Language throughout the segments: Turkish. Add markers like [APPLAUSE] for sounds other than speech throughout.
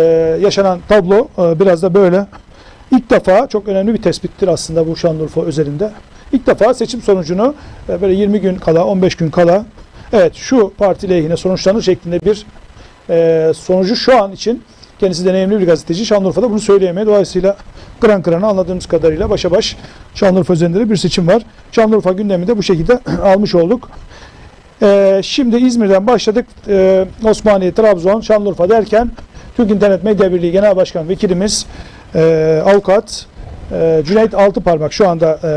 Ee, yaşanan tablo e, biraz da böyle. İlk defa çok önemli bir tespittir aslında bu Şanlıurfa özelinde. İlk defa seçim sonucunu e, böyle 20 gün kala, 15 gün kala evet şu parti lehine sonuçlanır şeklinde bir e, sonucu şu an için kendisi deneyimli bir gazeteci Şanlıurfa'da bunu söyleyemeye dolayısıyla kıran kırana anladığımız kadarıyla başa baş Şanlıurfa üzerinde de bir seçim var. Şanlıurfa gündeminde bu şekilde [CLEARS THROAT] almış olduk. Ee, şimdi İzmir'den başladık. Ee, Osmaniye, Trabzon, Şanlıurfa derken Türk İnternet Medya Birliği Genel Başkan Vekilimiz e, Avukat e, Cüneyt Altıparmak şu anda e,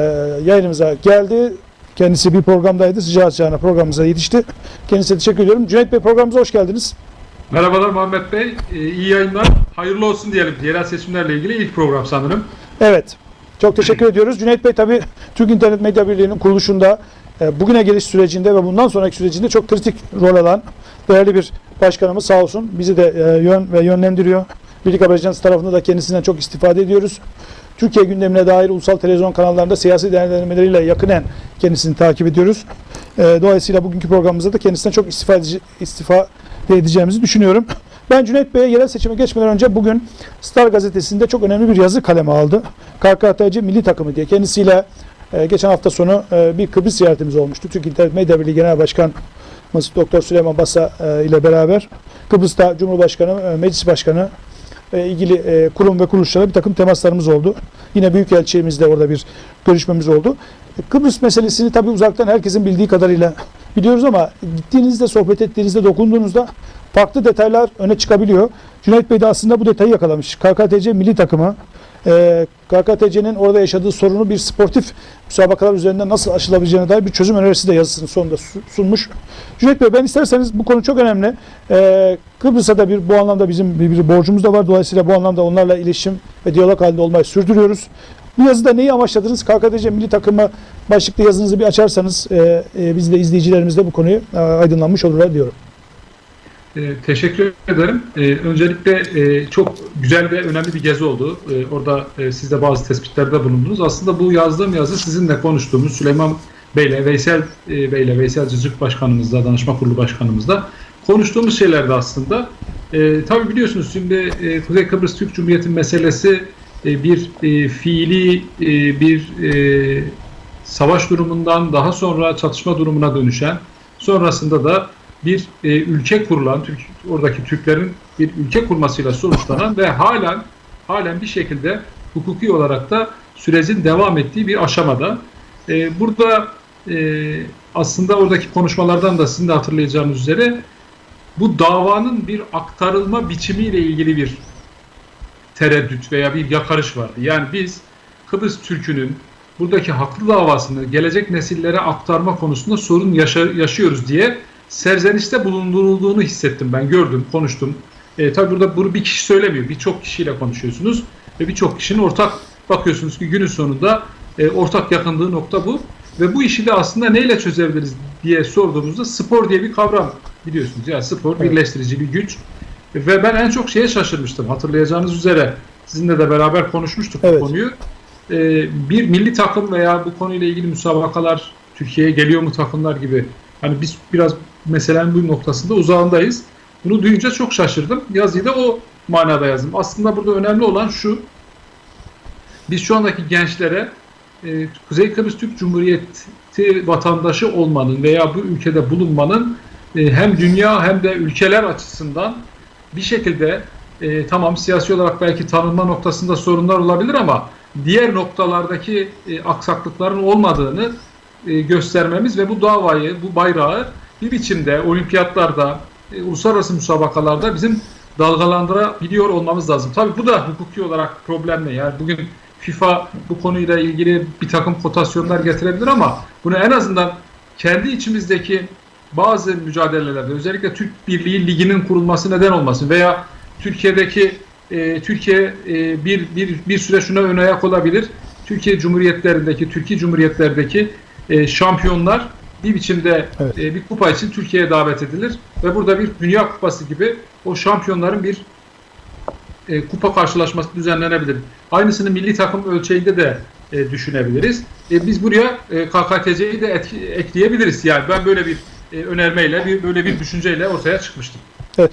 yayınımıza geldi. Kendisi bir programdaydı. Sıcağı sıcağına programımıza yetişti. Kendisine teşekkür ediyorum. Cüneyt Bey programımıza hoş geldiniz. Merhabalar Muhammed Bey. Ee, iyi yayınlar. Hayırlı olsun diyelim. Yerel seçimlerle ilgili ilk program sanırım. Evet. Çok teşekkür ediyoruz. Cüneyt Bey tabii Türk İnternet Medya Birliği'nin kuruluşunda bugüne geliş sürecinde ve bundan sonraki sürecinde çok kritik rol alan değerli bir başkanımız sağ olsun. Bizi de e, yön ve yönlendiriyor. Birlik Haber Ajansı tarafında da kendisinden çok istifade ediyoruz. Türkiye gündemine dair ulusal televizyon kanallarında siyasi değerlendirmeleriyle yakinen kendisini takip ediyoruz. E, Dolayısıyla bugünkü programımızda da kendisinden çok istifade, istifade edeceğimizi düşünüyorum. Ben Cüneyt Bey'e yerel seçime geçmeden önce bugün Star gazetesinde çok önemli bir yazı kaleme aldı. KKTC Milli Takımı diye. Kendisiyle e, geçen hafta sonu e, bir Kıbrıs ziyaretimiz olmuştu. Türk İnternet Medya Birliği Genel Başkanımız Doktor Süleyman Basa e, ile beraber Kıbrıs'ta Cumhurbaşkanı, e, Meclis Başkanı e, ilgili e, kurum ve kuruluşlara bir takım temaslarımız oldu. Yine Büyükelçiliğimizle orada bir görüşmemiz oldu. Kıbrıs meselesini tabii uzaktan herkesin bildiği kadarıyla biliyoruz ama gittiğinizde, sohbet ettiğinizde, dokunduğunuzda farklı detaylar öne çıkabiliyor. Cüneyt Bey de aslında bu detayı yakalamış. KKTC milli takımı e, KKTC'nin orada yaşadığı sorunu bir sportif müsabakalar üzerinden nasıl aşılabileceğine dair bir çözüm önerisi de yazısının sonunda su- sunmuş. Cüneyt Bey ben isterseniz bu konu çok önemli. E, Kıbrıs'a da bir bu anlamda bizim bir, bir borcumuz da var. Dolayısıyla bu anlamda onlarla iletişim ve diyalog halinde olmayı sürdürüyoruz. Bu yazıda neyi amaçladınız? KKTC milli takımı başlıklı yazınızı bir açarsanız e, e, biz de izleyicilerimiz de bu konuyu e, aydınlanmış olurlar diyorum. Ee, teşekkür ederim. Ee, öncelikle e, çok güzel ve önemli bir gezi oldu. Ee, orada e, siz de bazı tespitlerde bulundunuz. Aslında bu yazdığım yazı sizinle konuştuğumuz Süleyman Bey'le, Veysel e, Bey'le, Veysel Cızık Başkanımızla, Danışma Kurulu Başkanımızla konuştuğumuz şeylerdi aslında. E, tabii biliyorsunuz şimdi e, Kuzey Kıbrıs Türk Cumhuriyeti meselesi e, bir e, fiili e, bir e, savaş durumundan daha sonra çatışma durumuna dönüşen, sonrasında da bir e, ülke kurulan, Türk, oradaki Türklerin bir ülke kurmasıyla sonuçlanan ve halen halen bir şekilde hukuki olarak da sürecin devam ettiği bir aşamada. E, burada e, aslında oradaki konuşmalardan da sizin de hatırlayacağınız üzere bu davanın bir aktarılma biçimiyle ilgili bir tereddüt veya bir yakarış vardı. Yani biz Kıbrıs Türk'ünün buradaki haklı davasını gelecek nesillere aktarma konusunda sorun yaşa- yaşıyoruz diye serzenişte bulundurulduğunu hissettim ben. Gördüm, konuştum. E, tabii burada bunu bir kişi söylemiyor. Birçok kişiyle konuşuyorsunuz ve birçok kişinin ortak bakıyorsunuz ki günün sonunda e, ortak yakındığı nokta bu. Ve bu işi de aslında neyle çözebiliriz diye sorduğumuzda spor diye bir kavram biliyorsunuz. Yani spor Evet. birleştirici bir güç. Ve ben en çok şeye şaşırmıştım. Hatırlayacağınız üzere sizinle de beraber konuşmuştuk Evet. bu konuyu. E, bir milli takım veya bu konuyla ilgili müsabakalar Türkiye'ye geliyor mu takımlar gibi. Hani biz biraz meselenin bu noktasında uzağındayız. Bunu duyunca çok şaşırdım. Yazıyı da o manada yazdım. Aslında burada önemli olan şu. Biz şu andaki gençlere e, Kuzey Kıbrıs Türk Cumhuriyeti vatandaşı olmanın veya bu ülkede bulunmanın e, hem dünya hem de ülkeler açısından bir şekilde e, tamam siyasi olarak belki tanınma noktasında sorunlar olabilir ama diğer noktalardaki e, aksaklıkların olmadığını e, göstermemiz ve bu davayı, bu bayrağı bir biçimde olimpiyatlarda, e, uluslararası müsabakalarda bizim dalgalandırabiliyor olmamız lazım. Tabii bu da hukuki olarak problemli. Yani bugün FIFA bu konuyla ilgili bir takım kotasyonlar getirebilir ama bunu en azından kendi içimizdeki bazı mücadelelerde özellikle Türk Birliği Ligi'nin kurulması neden olmasın veya Türkiye'deki e, Türkiye e, bir, bir, bir süre şuna ön ayak olabilir. Türkiye Cumhuriyetlerindeki, Türkiye Cumhuriyetlerdeki e, şampiyonlar bir biçimde Evet. e, bir kupa için Türkiye'ye davet edilir ve burada bir Dünya Kupası gibi o şampiyonların bir e, kupa karşılaşması düzenlenebilir. Aynısını milli takım ölçeğinde de e, düşünebiliriz. E, biz buraya e, KKTC'yi de etki- ekleyebiliriz. Yani ben böyle bir e, önermeyle, bir böyle bir düşünceyle ortaya çıkmıştım. [CLEARS THROAT]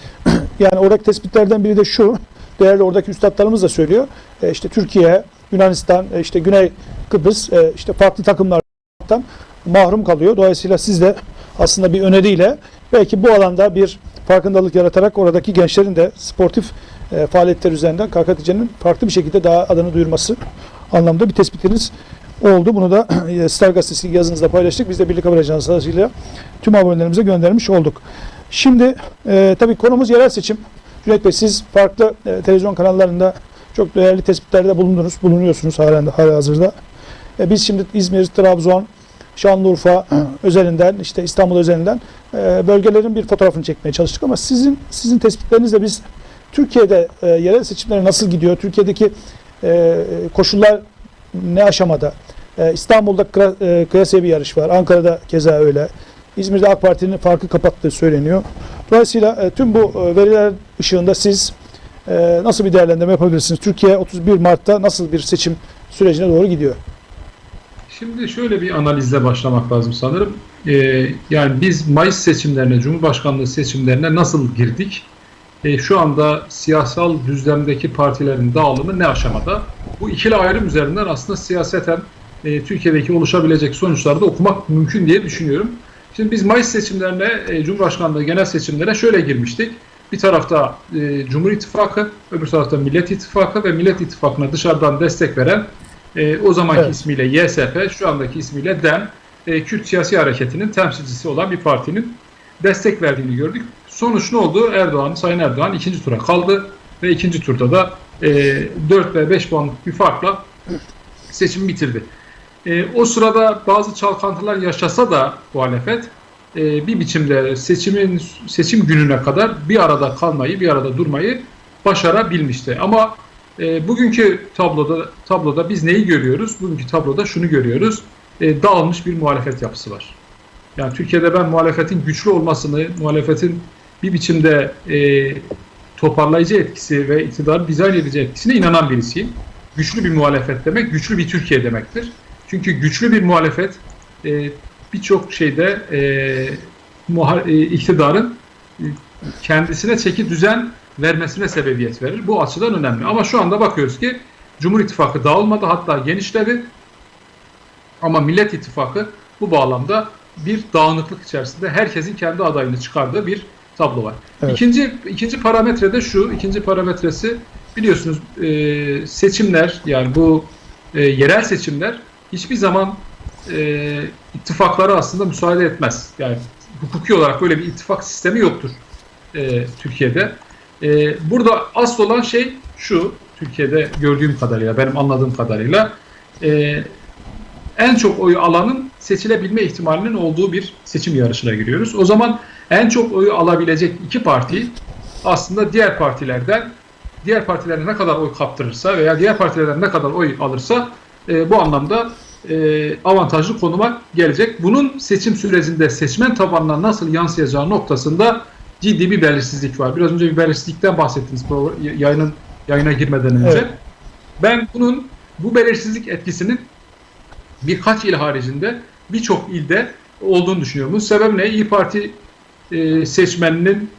Yani oradaki tespitlerden biri de şu. değerli oradaki üstadlarımız da söylüyor. E, işte Türkiye, Yunanistan, e, işte Güney Kıbrıs e, işte farklı takımlardan mahrum kalıyor. Dolayısıyla siz de aslında bir öneriyle belki bu alanda bir farkındalık yaratarak oradaki gençlerin de sportif e, faaliyetler üzerinden KKTC'nin farklı bir şekilde daha adını duyurması anlamda bir tespitiniz oldu. Bunu da [CLEARS THROAT] e, Star Gazetesi yazınızda paylaştık. Biz de Birlik Haber Ajansı aracılığıyla tüm abonelerimize göndermiş olduk. Şimdi e, tabii konumuz yerel seçim. Cüneyt Bey siz farklı e, televizyon kanallarında çok değerli tespitlerde bulundunuz, bulunuyorsunuz halen de hala hazırda. E, biz şimdi İzmir, Trabzon, Şanlıurfa özelinden, işte İstanbul özelinden e, bölgelerin bir fotoğrafını çekmeye çalıştık ama sizin sizin tespitlerinizle biz Türkiye'de e, yerel seçimler nasıl gidiyor? Türkiye'deki e, koşullar ne aşamada? İstanbul'da kıra- bir yarış var. Ankara'da keza öyle. İzmir'de AK Parti'nin farkı kapattığı söyleniyor. Dolayısıyla tüm bu veriler ışığında siz nasıl bir değerlendirme yapabilirsiniz? Türkiye 31 Mart'ta nasıl bir seçim sürecine doğru gidiyor? Şimdi şöyle bir analizle başlamak lazım sanırım. Ee, yani biz Mayıs seçimlerine, Cumhurbaşkanlığı seçimlerine nasıl girdik? Ee, şu anda siyasal düzlemdeki partilerin dağılımı ne aşamada? Bu ikili ayrım üzerinden aslında siyaseten e, Türkiye'deki oluşabilecek sonuçları da okumak mümkün diye düşünüyorum. Şimdi biz Mayıs seçimlerine, e, Cumhurbaşkanlığı genel seçimlere şöyle girmiştik. Bir tarafta e, Cumhur İttifakı, öbür tarafta Millet İttifakı ve Millet İttifakı'na dışarıdan destek veren e, o zamanki Evet. ismiyle YSP, şu andaki ismiyle DEM, e, Kürt siyasi hareketinin temsilcisi olan bir partinin destek verdiğini gördük. Sonuç ne oldu? Erdoğan, Sayın Erdoğan ikinci tura kaldı ve ikinci turda da e, 4 ve 5 puanlık bir farkla seçimi bitirdi. E, o sırada bazı çalkantılar yaşasa da muhalefet e, bir biçimde seçimin seçim gününe kadar bir arada kalmayı, bir arada durmayı başarabilmişti. Ama e, bugünkü tabloda tabloda biz neyi görüyoruz? Bugünkü tabloda şunu görüyoruz. E, dağılmış bir muhalefet yapısı var. Yani Türkiye'de ben muhalefetin güçlü olmasını, muhalefetin bir biçimde e, toparlayıcı etkisi ve iktidarı dizayn edici etkisine inanan birisiyim. Güçlü bir muhalefet demek, güçlü bir Türkiye demektir. Çünkü güçlü bir muhalefet e, birçok şeyde e, muha- e, iktidarın e, kendisine çeki düzen vermesine sebebiyet verir. Bu açıdan önemli. Ama şu anda bakıyoruz ki Cumhur İttifakı dağılmadı hatta genişledi. Ama Millet İttifakı bu bağlamda bir dağınıklık içerisinde herkesin kendi adayını çıkardığı bir tablo var. Evet. İkinci ikinci parametre de şu. ikinci parametresi biliyorsunuz e, seçimler yani bu e, yerel seçimler hiçbir zaman e, ittifaklara aslında müsaade etmez. Yani hukuki olarak böyle bir ittifak sistemi yoktur e, Türkiye'de. E, burada asıl olan şey şu, Türkiye'de gördüğüm kadarıyla, benim anladığım kadarıyla e, en çok oyu alanın seçilebilme ihtimalinin olduğu bir seçim yarışına giriyoruz. O zaman en çok oyu alabilecek iki parti aslında diğer partilerden diğer partilere ne kadar oy kaptırırsa veya diğer partilerden ne kadar oy alırsa e, bu anlamda e, avantajlı konuma gelecek. Bunun seçim sürecinde seçmen tabanına nasıl yansıyacağı noktasında ciddi bir belirsizlik var. Biraz önce bir belirsizlikten bahsettiniz yayının yayına girmeden önce. Evet. Ben bunun bu belirsizlik etkisinin birkaç il haricinde birçok ilde olduğunu düşünüyorum. Bu sebep ne? İyi Parti e, seçmeninin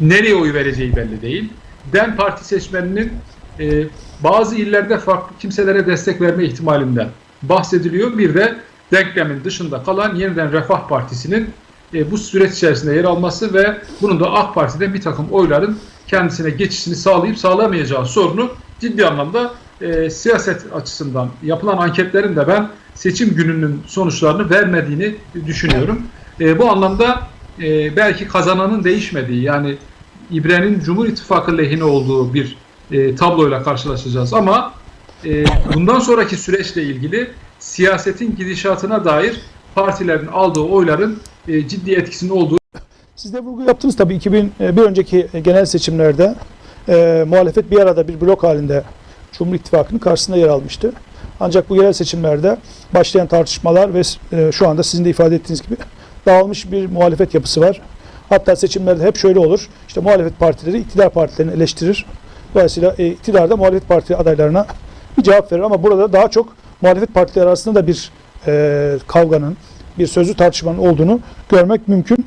nereye oy vereceği belli değil. DEM Parti seçmeninin e, bazı illerde farklı kimselere destek verme ihtimalinden bahsediliyor. Bir de denklemin dışında kalan yeniden Refah Partisi'nin e, bu süreç içerisinde yer alması ve bunun da AK Parti'de bir takım oyların kendisine geçişini sağlayıp sağlamayacağı sorunu ciddi anlamda e, siyaset açısından yapılan anketlerin de ben seçim gününün sonuçlarını vermediğini düşünüyorum. E, bu anlamda e, belki kazananın değişmediği yani İbre'nin Cumhur İttifakı lehine olduğu bir e, tabloyla karşılaşacağız ama e, bundan sonraki süreçle ilgili siyasetin gidişatına dair partilerin aldığı oyların e, ciddi etkisinin olduğu Siz de vurgu yaptınız tabii 2000 e, bir önceki genel seçimlerde e, muhalefet bir arada bir blok halinde Cumhur İttifakı'nın karşısında yer almıştı. Ancak bu yerel seçimlerde başlayan tartışmalar ve e, şu anda sizin de ifade ettiğiniz gibi dağılmış bir muhalefet yapısı var. Hatta seçimlerde hep şöyle olur. İşte muhalefet partileri iktidar partilerini eleştirir. Dolayısıyla e, iktidar da muhalefet parti adaylarına bir cevap verir. Ama burada daha çok muhalefet partileri arasında da bir e, kavganın, bir sözlü tartışmanın olduğunu görmek mümkün.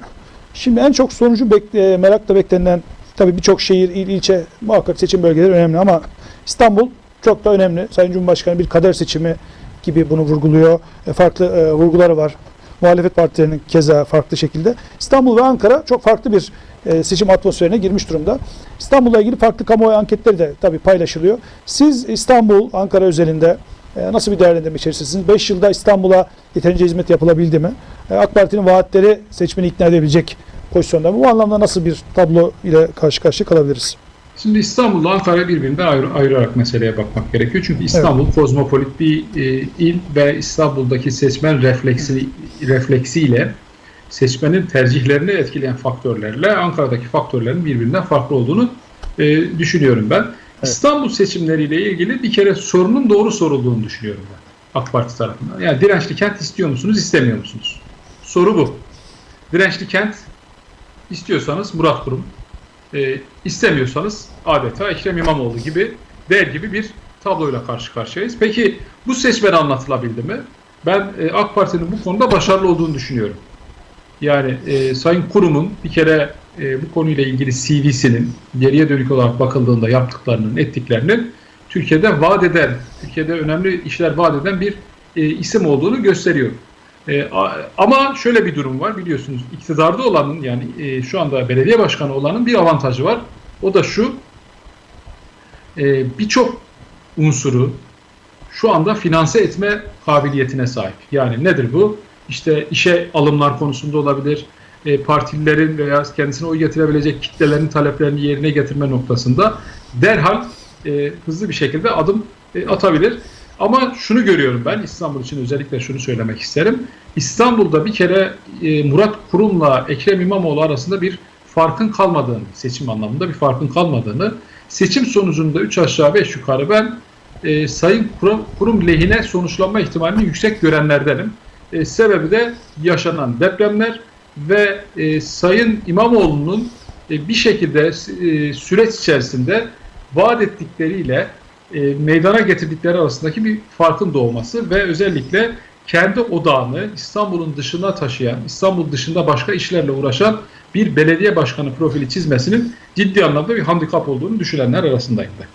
Şimdi en çok sonucu bekle, merakla beklenen tabii birçok şehir, il, ilçe muhakkak seçim bölgeleri önemli ama İstanbul çok da önemli. Sayın Cumhurbaşkanı bir kader seçimi gibi bunu vurguluyor. E, farklı e, vurguları var. Muhalefet partilerinin keza farklı şekilde. İstanbul ve Ankara çok farklı bir e, seçim atmosferine girmiş durumda. İstanbul'la ilgili farklı kamuoyu anketleri de tabii paylaşılıyor. Siz İstanbul, Ankara özelinde e, nasıl bir değerlendirme içerisindesiniz? 5 yılda İstanbul'a yeterince hizmet yapılabildi mi? E, AK Parti'nin vaatleri seçmeni ikna edebilecek pozisyonda mı? Bu anlamda nasıl bir tablo ile karşı karşıya kalabiliriz? Şimdi İstanbul'la Ankara birbirinden ayrı, ayırarak meseleye bakmak gerekiyor. Çünkü İstanbul kozmopolit bir e, il ve İstanbul'daki seçmen refleksi, refleksiyle seçmenin tercihlerini etkileyen faktörlerle Ankara'daki faktörlerin birbirinden farklı olduğunu e, düşünüyorum ben. İstanbul seçimleriyle ilgili bir kere sorunun doğru sorulduğunu düşünüyorum ben AK Parti tarafından. Yani dirençli kent istiyor musunuz, istemiyor musunuz? Soru bu. Dirençli kent istiyorsanız Murat Kurum, e, istemiyorsanız adeta Ekrem İmamoğlu gibi der gibi bir tabloyla karşı karşıyayız. Peki bu seçmene anlatılabildi mi? Ben e, AK Parti'nin bu konuda başarılı olduğunu düşünüyorum. Yani e, Sayın Kurum'un bir kere e, bu konuyla ilgili CV'sinin geriye dönük olarak bakıldığında yaptıklarının, ettiklerinin Türkiye'de vaat eden, Türkiye'de önemli işler vaat eden bir e, isim olduğunu gösteriyor. E, ama şöyle bir durum var biliyorsunuz iktidarda olanın yani e, şu anda belediye başkanı olanın bir avantajı var. O da şu e, birçok unsuru şu anda finanse etme kabiliyetine sahip. Yani nedir bu? İşte işe alımlar konusunda olabilir, e, partililerin veya kendisine oy getirebilecek kitlelerin taleplerini yerine getirme noktasında derhal e, hızlı bir şekilde adım e, atabilir. Ama şunu görüyorum ben İstanbul için özellikle şunu söylemek isterim. İstanbul'da bir kere e, Murat Kurum'la Ekrem İmamoğlu arasında bir farkın kalmadığını, seçim anlamında bir farkın kalmadığını, seçim sonucunda 3 aşağı 5 yukarı ben e, Sayın Kurum, Kurum lehine sonuçlanma ihtimalini yüksek görenlerdenim. E, sebebi de yaşanan depremler ve e, Sayın İmamoğlu'nun e, bir şekilde e, süreç içerisinde vaat ettikleriyle e, meydana getirdikleri arasındaki bir farkın doğması ve özellikle kendi odağını İstanbul'un dışına taşıyan, İstanbul dışında başka işlerle uğraşan bir belediye başkanı profili çizmesinin ciddi anlamda bir handikap olduğunu düşünenler arasındayım ben.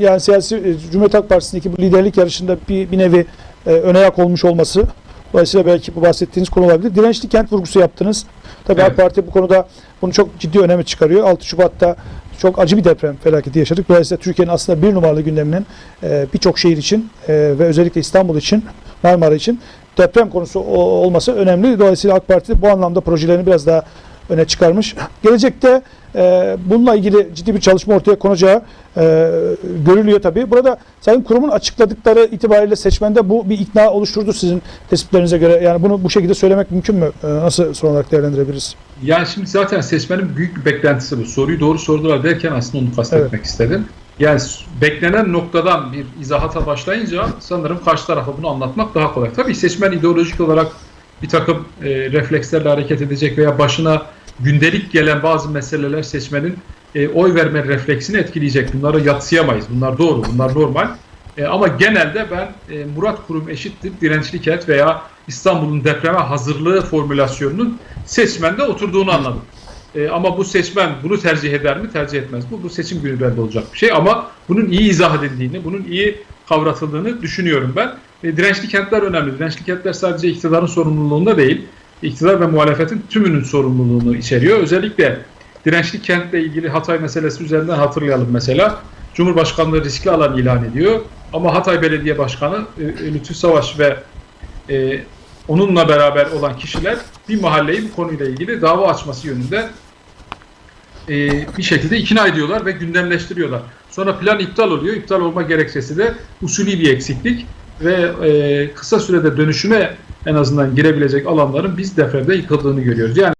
Yani siyasi e, Cumhuriyet Halk Partisi'ndeki bu liderlik yarışında bir, bir nevi e, öne yak olmuş olması dolayısıyla belki bu bahsettiğiniz konu olabilir. Dirençli kent vurgusu yaptınız. Tabii Evet. AK Parti bu konuda bunu çok ciddi öneme çıkarıyor. 6 Şubat'ta çok acı bir deprem felaketi yaşadık. Dolayısıyla Türkiye'nin aslında bir numaralı gündeminin e, birçok şehir için e, ve özellikle İstanbul için, Marmara için deprem konusu olması önemli. Dolayısıyla AK Parti bu anlamda projelerini biraz daha öne çıkarmış. Gelecekte e, bununla ilgili ciddi bir çalışma ortaya konacağı e, görülüyor tabii. Burada Sayın Kurum'un açıkladıkları itibariyle seçmende bu bir ikna oluşturdu sizin tespitlerinize göre. Yani bunu bu şekilde söylemek mümkün mü? E, nasıl son olarak değerlendirebiliriz? Yani şimdi zaten seçmenin büyük bir beklentisi bu. Soruyu doğru sordular derken aslında onu kastetmek istedim. Yani beklenen noktadan bir izahata başlayınca sanırım karşı tarafa bunu anlatmak daha kolay. Tabii seçmen ideolojik olarak bir takım e, reflekslerle hareket edecek veya başına gündelik gelen bazı meseleler seçmenin e, oy verme refleksini etkileyecek. Bunları yatsıyamayız. Bunlar doğru, bunlar normal. E, ama genelde ben e, Murat Kurum eşittir dirençli kent veya İstanbul'un depreme hazırlığı formülasyonunun seçmende oturduğunu anladım. E, ama bu seçmen bunu tercih eder mi? Tercih etmez. Bu, bu seçim günü belli olacak bir şey. Ama bunun iyi izah edildiğini, bunun iyi kavratıldığını düşünüyorum ben. E, dirençli kentler önemli. Dirençli kentler sadece iktidarın sorumluluğunda değil, iktidar ve muhalefetin tümünün sorumluluğunu içeriyor. Özellikle dirençli kentle ilgili Hatay meselesi üzerinden hatırlayalım mesela. Cumhurbaşkanlığı riskli alan ilan ediyor. Ama Hatay Belediye Başkanı e, Lütfü Savaş ve e, onunla beraber olan kişiler bir mahalleyi bu konuyla ilgili dava açması yönünde e, bir şekilde ikna ediyorlar ve gündemleştiriyorlar. Sonra plan iptal oluyor. İptal olma gerekçesi de usulü bir eksiklik ve e, kısa sürede dönüşüme en azından girebilecek alanların biz depremde yıkıldığını görüyoruz. Yani